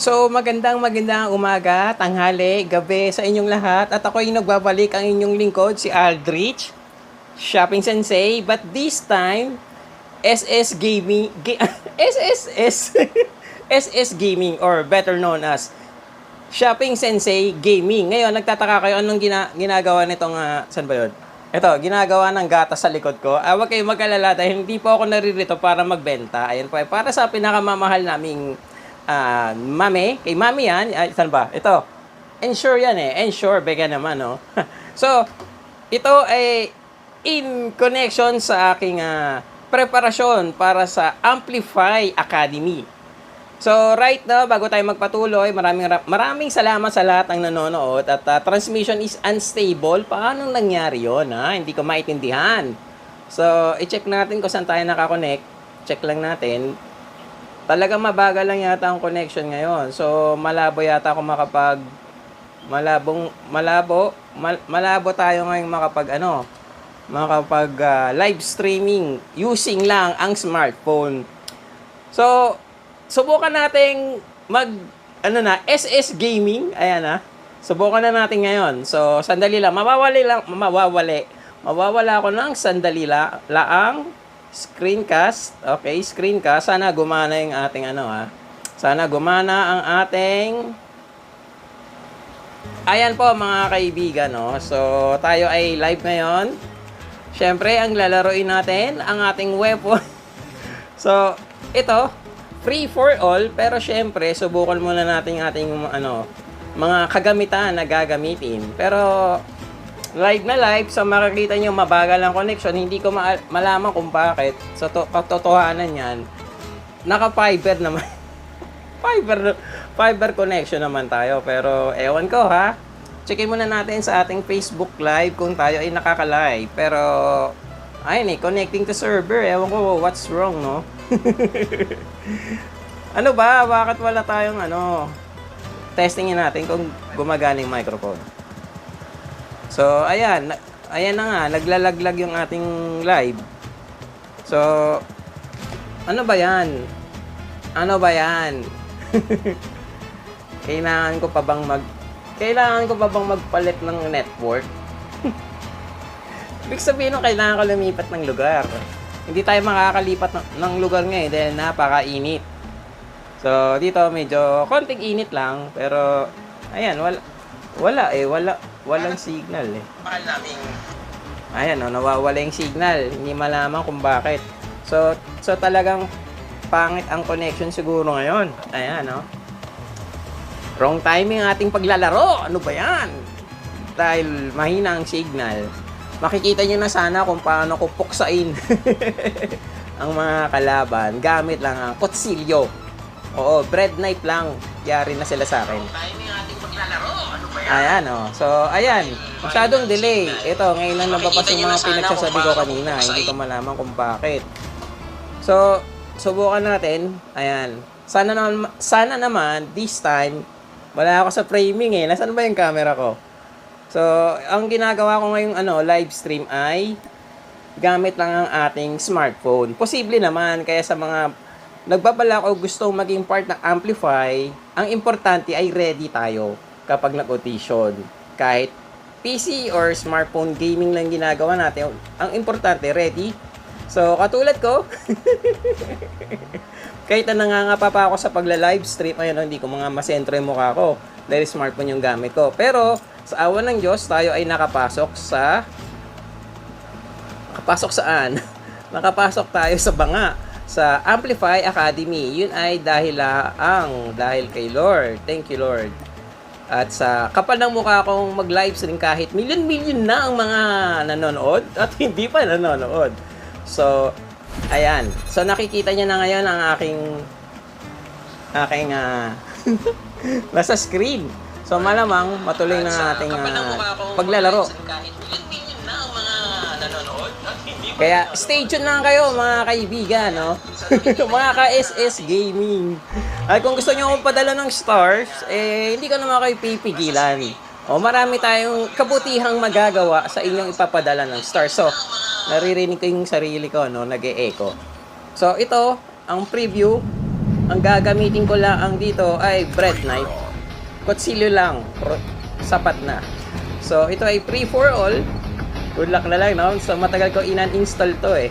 So, magandang magandang umaga, tanghali, gabi sa inyong lahat. At ako yung nagbabalik ang inyong lingkod, si Aldrich, Shopping Sensei. But this time, SS Gaming, Ga- SSS, SS Gaming or better known as Shopping Sensei Gaming. Ngayon, nagtataka kayo anong gina- ginagawa nitong, ah, saan ba yun? Ito, ginagawa ng gata sa likod ko. Ah, huwag kayong mag-alala dahil hindi po ako naririto para magbenta. Ayan po, eh, para sa pinakamamahal naming ah, mami. Kay mami yan. Ay, saan ba? Ito. Ensure yan eh. Ensure, bega naman, no? so, ito ay in connection sa aking ah, preparasyon para sa Amplify Academy. So, right now, bago tayo magpatuloy, maraming ra- maraming salamat sa lahat ng nanonood at ah, transmission is unstable. Paano nangyari yon ha? Hindi ko maintindihan. So, i-check natin kung saan tayo nakakonect. Check lang natin. Talagang mabagal lang yata ang connection ngayon. So, malabo yata ako makapag malabong malabo mal, malabo tayo ngayon makapag ano makapag ah, live streaming using lang ang smartphone. So, subukan nating mag ano na SS gaming. Ayan na. Subukan na natin ngayon. So, sandali lang. Mawawali lang mawawali. Mawawala ako ng sandali la, laang screencast. Okay, screencast. Sana gumana yung ating ano ha. Sana gumana ang ating Ayan po mga kaibigan, no? So, tayo ay live ngayon. Siyempre, ang lalaroin natin, ang ating weapon. so, ito, free for all, pero siyempre, subukan muna natin ating, ano, mga kagamitan na gagamitin. Pero, live na live, so makikita nyo mabagal ang connection. Hindi ko ma- malaman kung bakit. Sa to- katotohanan yan, naka-fiber naman. fiber, fiber connection naman tayo. Pero, ewan ko ha. Checkin muna natin sa ating Facebook Live kung tayo ay nakaka-live. Pero, ayun eh, connecting to server. Ewan ko, what's wrong, no? ano ba? Bakit wala tayong ano? Testingin natin kung gumagana yung microphone. So, ayan. Ayan na nga. Naglalaglag yung ating live. So, ano ba yan? Ano ba yan? Kailangan ko pa bang mag... Kailangan ko pa bang magpalit ng network? Ibig sabihin nung kailangan ko lumipat ng lugar. Hindi tayo makakalipat ng, ng lugar ngayon dahil napakainit. So, dito medyo konting init lang. Pero, ayan, wala, wala eh. Wala, walang signal eh. mahal naming Ayan, oh, nawawala yung signal. Hindi malaman kung bakit. So, so talagang pangit ang connection siguro ngayon. Ayan, oh. Wrong timing ating paglalaro. Ano ba yan? Dahil mahina ang signal. Makikita nyo na sana kung paano ko puksain ang mga kalaban. Gamit lang ang kutsilyo. Oo, bread knife lang. Yari na sila sa akin. timing ating paglalaro. Ayan, oh. So, ayan. Masyadong delay. Ito, ngayon lang nababas yung mga pinagsasabi ko kanina. Hindi ko malaman kung bakit. So, subukan natin. Ayan. Sana naman, sana naman, this time, wala ako sa framing eh. Nasaan ba yung camera ko? So, ang ginagawa ko ngayong ano, live stream ay gamit lang ang ating smartphone. Posible naman, kaya sa mga nagbabala ko gustong maging part ng Amplify, ang importante ay ready tayo kapag nag-audition. Kahit PC or smartphone gaming lang ginagawa natin, ang importante, ready. So, katulad ko, kahit na nangangapa pa ako sa pagla-live stream, ayun, hindi ko mga masentro yung mukha ko dahil smartphone yung gamit ko. Pero, sa awan ng Diyos, tayo ay nakapasok sa nakapasok saan? nakapasok tayo sa banga sa Amplify Academy. Yun ay dahil ang dahil kay Lord. Thank you Lord. At sa kapal ng mukha kong mag-live stream kahit million-million na ang mga nanonood at hindi pa nanonood. So, ayan. So, nakikita niya na ngayon ang aking aking ah, nasa screen. So, malamang matuloy na ating kong paglalaro. Kahit million-million na ang mga nanonood. At hindi pa Kaya stay tuned lang kayo mga kaibigan, no? mga ka-SS Gaming. Ay kung gusto niyo akong padala ng stars, eh hindi ko naman kayo pipigilan. O marami tayong kabutihang magagawa sa inyong ipapadala ng stars. So, naririnig ko yung sarili ko, no? Nag-e-echo. So, ito, ang preview ang gagamitin ko lang ang dito ay bread knife. Kutsilyo lang, sapat na. So, ito ay free for all. Good luck na lang, no? So, matagal ko inan-install to eh.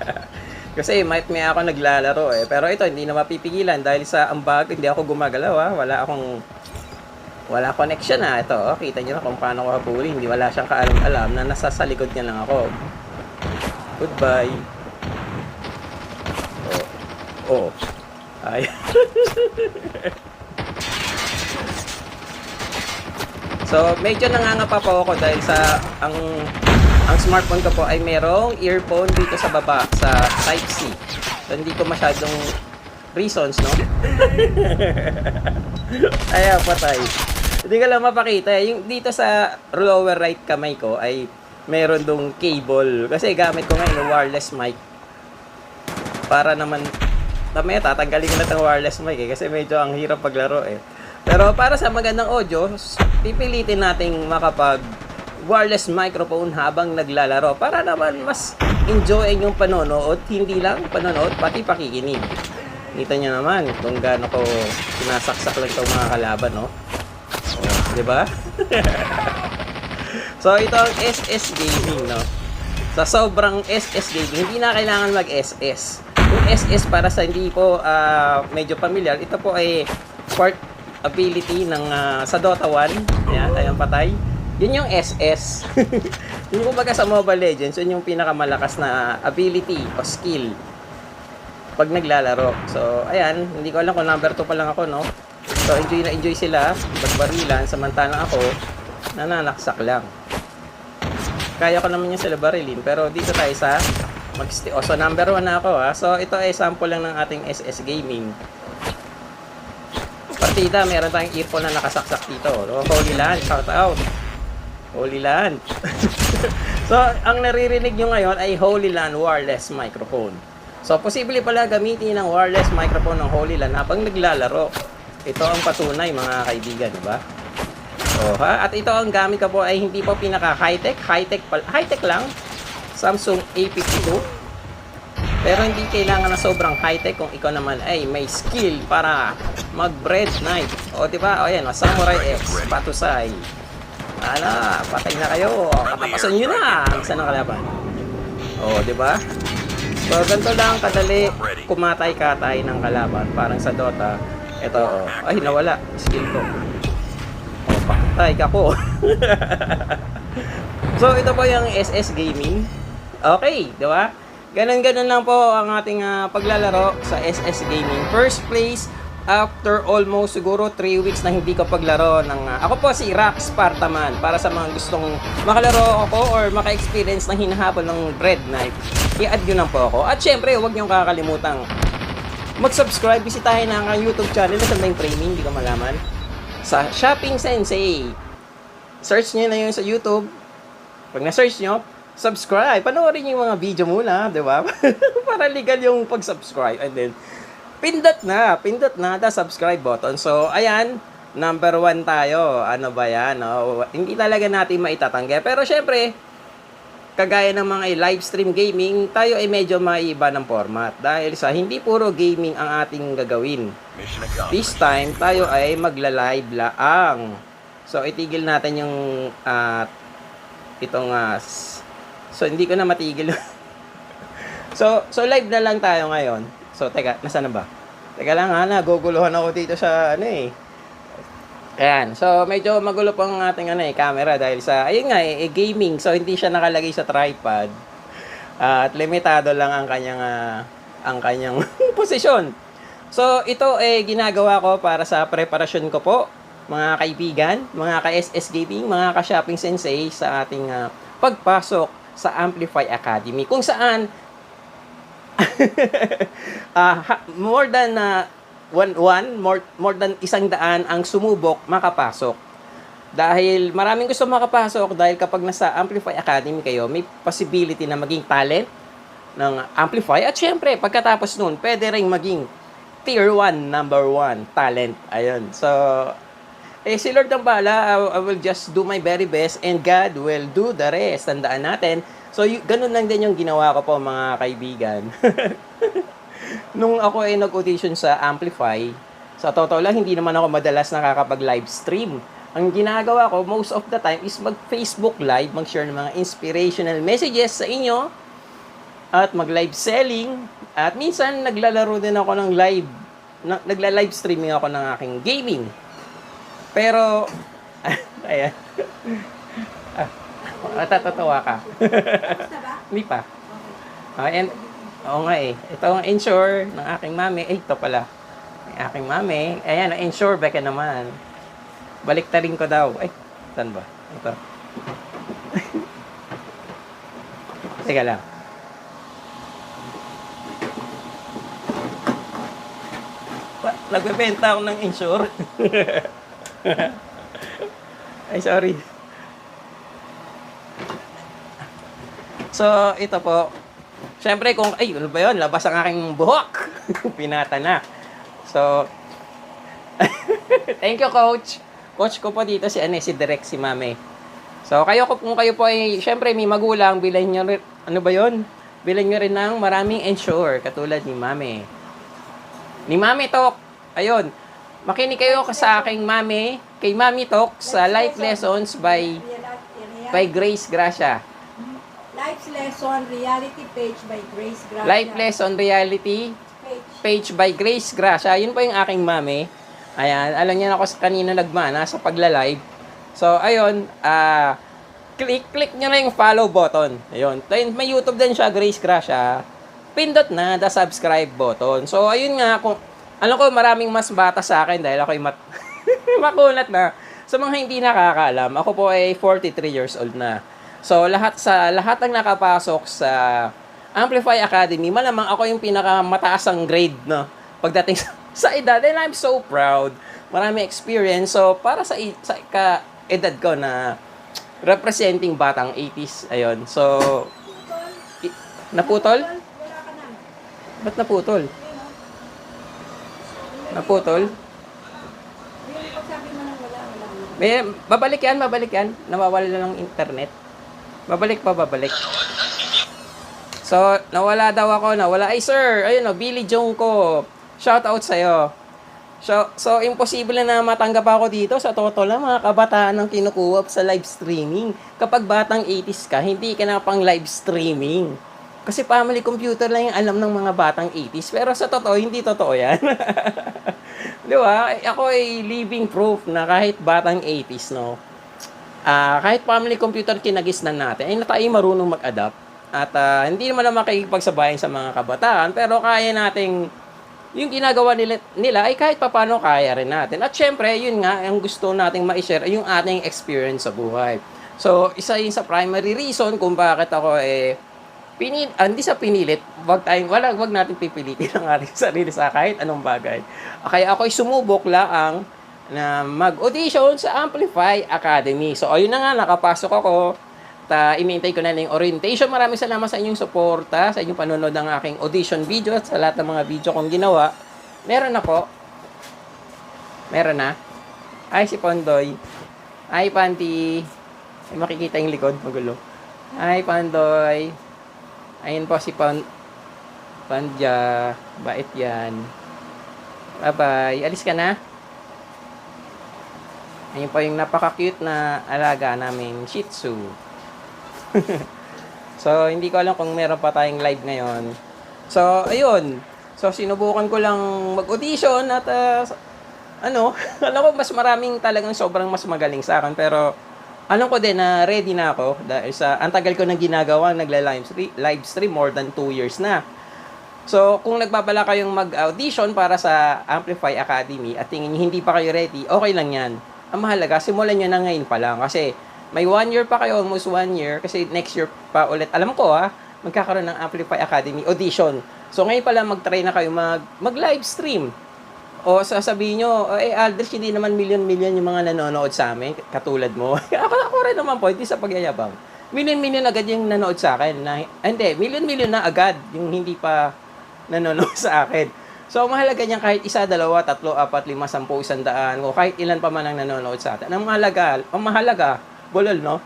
Kasi might may ako naglalaro eh. Pero ito, hindi na mapipigilan dahil sa ang bag, hindi ako gumagalaw ah. Wala akong wala connection na ito. Oh, kita niyo na kung paano ko habulin. Hindi wala siyang kaalam-alam na nasa sa likod niya lang ako. Goodbye. Oh. Oh. Ay. so, medyo nangangapa po ako dahil sa ang ang smartphone ko po ay merong earphone dito sa baba sa Type-C. So, hindi ko masyadong reasons, no? Ay, patay. Hindi ko lang mapakita. Yung dito sa lower right kamay ko ay meron dong cable. Kasi gamit ko ngayon yung wireless mic. Para naman, tamaya tatanggalin ko na itong wireless mic eh. Kasi medyo ang hirap paglaro eh. Pero para sa magandang audio, pipilitin nating makapag wireless microphone habang naglalaro para naman mas enjoy yung panonood, hindi lang panonood, pati pakikinig. Kita nyo naman kung gaano ko sinasaksak lang itong mga kalaban, no? Oh, di ba? so, ito ang SS Gaming, no? Sa sobrang SS Gaming, hindi na kailangan mag-SS. Yung SS para sa hindi po ah, medyo familiar, ito po ay part ability ng ah, sa Dota 1. Yan, ayun patay. Yun yung SS. yung kumbaga sa Mobile Legends, yun yung pinakamalakas na ability o skill pag naglalaro. So, ayan, hindi ko alam kung number 2 pa lang ako, no? So, enjoy na enjoy sila, bagbarilan, samantalang ako, nananaksak lang. Kaya ko naman yung sila barilin, pero dito tayo sa mag oh, so number 1 na ako, ha? So, ito ay sample lang ng ating SS Gaming. Partida, meron tayong earphone na nakasaksak dito. No? Holy Land, shout out. Holy Land. so, ang naririnig nyo ngayon ay Holy Land wireless microphone. So, posible pala gamitin ng wireless microphone ng Holy Land habang naglalaro. Ito ang patunay, mga kaibigan, di ba? So, ha? At ito ang gamit ko po ay hindi po pinaka high-tech. High-tech, pal- high-tech lang. Samsung A52. Pero hindi kailangan na sobrang high-tech kung ikaw naman ay may skill para mag-bread knife. O, di ba? O, yan, Samurai X, Patusay. Ala, patay na kayo. Katapasan nyo na isa ng kalaban. O, di ba? So, ganito lang kadali kumatay-katay ng kalaban. Parang sa Dota. Ito, o. Ay, nawala. Skill ko. O, patay ka ko. so, ito po yung SS Gaming. Okay, di ba? Ganon-ganon lang po ang ating ah, paglalaro sa SS Gaming. First place, after almost siguro 3 weeks na hindi ko paglaro ng... ah, ako po si Rax Spartaman para sa mga gustong makalaro ako or maka-experience ng hinahabol ng bread knife. I-add nyo lang po ako. At syempre, huwag nyo kakalimutang mag-subscribe. Bisitahin na ang YouTube channel sa yung training, hindi ko malaman. Sa Shopping Sensei. Search nyo na yun sa YouTube. Pag na-search nyo, subscribe. Panoorin nyo yung mga video muna, di ba? Para legal yung pag-subscribe. And then, pindot na. Pindot na the subscribe button. So, ayan. Number one tayo. Ano ba yan? No? Hindi talaga natin maitatanggi. Pero syempre, kagaya ng mga live stream gaming, tayo ay medyo maiba ng format. Dahil sa hindi puro gaming ang ating gagawin. This time, tayo ay magla-live laang. So, itigil natin yung ah, itong s- so hindi ko na matigil. so, so live na lang tayo ngayon. So, teka, nasaan na ba? Teka lang ha, naguguluhan ako dito sa ano eh. Ayan, so medyo magulo po ang ating ano eh, camera dahil sa, ayun nga eh, eh, gaming. So, hindi siya nakalagay sa tripod. Ah, at limitado lang ang kanyang ah, ang kanyang posisyon. So, ito eh ginagawa ko para sa preparasyon ko po, mga kaibigan, mga ka-SS Gaming, mga ka-shopping sensei sa ating ah, pagpasok sa Amplify Academy kung saan ha- more than ah, one, one more, more than isang daan ang sumubok makapasok. Dahil maraming gusto makapasok dahil kapag nasa Amplify Academy kayo, may possibility na maging talent ng Amplify. At syempre, pagkatapos nun, pwede rin maging tier 1, number 1 talent. Ayun. So, eh, si Lord ang bala, I, I will just do my very best and God will do the rest. Tandaan natin. So, y- ganun lang din yung ginawa ko po mga kaibigan. nung ako ay nag-audition sa Amplify, sa totoo lang, hindi naman ako madalas nakakapag-live stream. Ang ginagawa ko, most of the time, is mag-Facebook live, mag-share ng mga inspirational messages sa inyo, at mag-live selling, at minsan naglalaro din ako ng live, na, nagla-live streaming ako ng aking gaming. Pero, ayan. Matatawa ka. Hindi pa. Ah, and, oo nga eh. Ito ang insure ng aking mami. Eh, ito pala. Ang aking mami. Ayan, insure beka naman. Baliktarin ko daw. Ay, saan ba? Ito. Teka lang. Nagbebenta ako ng insure. Ay, sorry. So, ito po. Siyempre, kung, ay, ano ba yun? Labas ang aking buhok. Pinata na. So, thank you, coach. Coach ko po dito si, ano, si Direk, si Mame. So, kayo, kung kayo po ay, siyempre, may magulang, bilhin nyo rin, ano ba yun? Bilhin nyo rin ng maraming insure, katulad ni Mame. Ni Mami Talk, ayun, makinig kayo sa aking Mami, kay Mami Talk, sa Life Lessons by, by Grace Gracia. Life lesson reality page by Grace Gracia. Life Lesson Reality page. page by Grace Gracia. Yun po yung aking mami. Ayan, alam niya na ako sa kanina nagmana sa pagla-live. So, ayun, ah, click, click nyo na yung follow button. Ayun. Then, may YouTube din siya, Grace Gracia. Pindot na the subscribe button. So, ayun nga, kung, alam ko maraming mas bata sa akin dahil ako'y mat, makunat na. Sa mga hindi nakakaalam, ako po ay 43 years old na. So, lahat sa lahat ng nakapasok sa Amplify Academy, malamang ako yung pinakamataas ang grade no pagdating sa, sa edad and I'm so proud. Marami experience. So, para sa, sa ka edad ko na representing batang 80s. Ayun. So, i- naputol? Ba't naputol? Naputol? May, babalik yan, babalik yan. Nawawala na ng internet. Babalik pa, babalik. So, nawala daw ako, nawala. Ay, sir, ayun o, Billy Jong ko. Shout out sa'yo. So, so, imposible na matanggap ako dito sa totoo lang mga kabataan ang kinukuha sa live streaming. Kapag batang 80s ka, hindi ka na pang live streaming. Kasi family computer lang yung alam ng mga batang 80s. Pero sa totoo, hindi totoo yan. Di ba? Ako ay living proof na kahit batang 80s, no? Ah, kahit family computer kinagisnan natin, ay tayo marunong mag-adapt. At ah, hindi naman naman makikipagsabayan sa mga kabataan, pero kaya nating yung ginagawa nila, nila ay kahit papano kaya rin natin. At syempre, yun nga, ang gusto nating ma-share ay yung ating experience sa buhay. So, isa yun sa primary reason kung bakit ako eh, pinil, ah, hindi sa pinilit, wag tayong, wala, wag natin pipilitin ang ating sarili sa kahit anong bagay. Kaya ako'y sumubok laang na mag-audition sa Amplify Academy. So, ayun na nga, nakapasok ako. Ta, inintay ko na lang yung orientation. Maraming salamat sa inyong suporta, sa inyong panonood ng aking audition video at sa lahat ng mga video kong ginawa. Meron ako. Meron na. Ay, si Pondoy. Ay, Panty. Ay, makikita yung likod. Magulo. Ay, Pandoy. Ayun po si Pan Panja. Bait yan. Bye-bye. Alis ka na? Ayun po yung napaka-cute na alaga namin, Shih Tzu. so, hindi ko alam kung meron pa tayong live ngayon. So, ayun. So, sinubukan ko lang mag-audition at ah, ano, alam ko mas maraming talagang sobrang mas magaling sa akin. Pero, alam ko din na ready na ako dahil sa ang tagal ko nang ginagawa nagla-live stream, live stream more than 2 years na. So, kung nagbabala kayong mag-audition para sa Amplify Academy at tingin hindi pa kayo ready, okay lang yan. Ang mahalaga, simulan nyo na ngayon pa lang kasi may one year pa kayo, almost one year, kasi next year pa ulit. Alam ko ha, magkakaroon ng Amplify Academy audition. So, ngayon pa lang mag-try na kayo mag, mag-live stream. O sasabihin nyo, eh Aldrich, hindi naman million-million yung mga nanonood sa amin, katulad mo. ako, ako rin naman po, hindi sa pagyayabang. Million-million agad yung nanood sa akin. Na, ah, hindi, million-million na agad yung hindi pa nanonood sa akin. So, mahalaga niyan kahit isa, dalawa, tatlo, apat, lima, sampu, isang daan, o kahit ilan pa man ang nanonood sa atin. Ang mahalaga, ang mahalaga, bulol, no?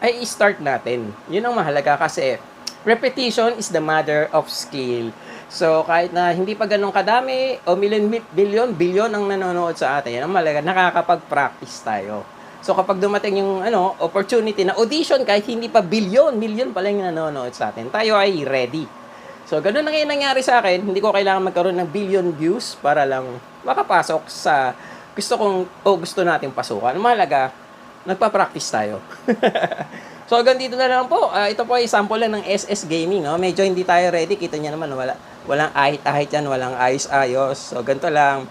Ay i-start natin. Yun ang mahalaga kasi repetition is the mother of skill. So, kahit na hindi pa ganun kadami, o million, mi- billion, billion ang nanonood sa atin, ang malaga, nakakapag-practice tayo. So, kapag dumating yung ano, opportunity na audition, kahit hindi pa billion, million pa lang yung nanonood sa atin, tayo ay ready. So, ganun na ngayon nangyari sa akin. Hindi ko kailangan magkaroon ng billion views para lang makapasok sa gusto kong o gusto nating pasukan. Ang Mahalaga, nagpa-practice tayo. so, hanggang dito na lang po. Ah, ito po ay sample lang ng SS Gaming. No? Medyo hindi tayo ready. Kita niyo naman, wala, walang ahit-ahit yan, walang ayos-ayos. So, ganito lang.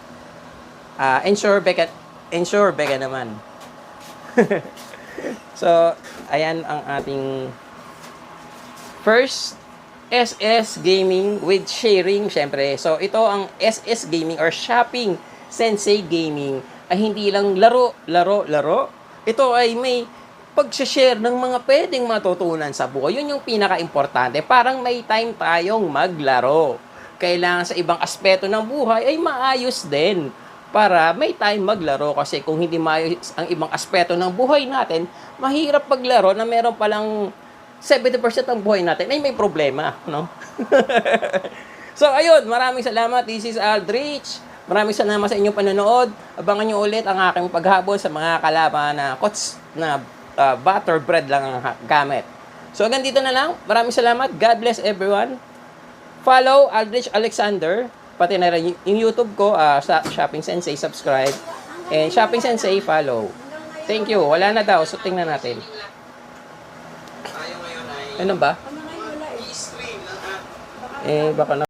Ah, ensure beka, ensure beka naman. so, ayan ang ating first SS Gaming with sharing, syempre. So, ito ang SS Gaming or Shopping Sensei Gaming ay hindi lang laro, laro, laro. Ito ay may pag-share ng mga pwedeng matutunan sa buhay. Yun yung pinaka-importante. Parang may time tayong maglaro. Kailangan sa ibang aspeto ng buhay ay maayos din para may time maglaro kasi kung hindi maayos ang ibang aspeto ng buhay natin, mahirap paglaro na meron palang 70% ng buhay natin ay may problema, no? so, ayun, maraming salamat. This is Aldrich. Maraming salamat sa inyong panonood. Abangan nyo ulit ang aking paghabol sa mga kalaban na kots na uh, butter bread lang ang gamit. So, hanggang dito na lang. Maraming salamat. God bless everyone. Follow Aldrich Alexander. Pati na rin yung YouTube ko, ah, sa Shopping Sensei, subscribe. And Shopping Sensei, follow. Thank you. Wala na daw. So, tingnan natin. Ano ba? Ano eh. Eh, baka na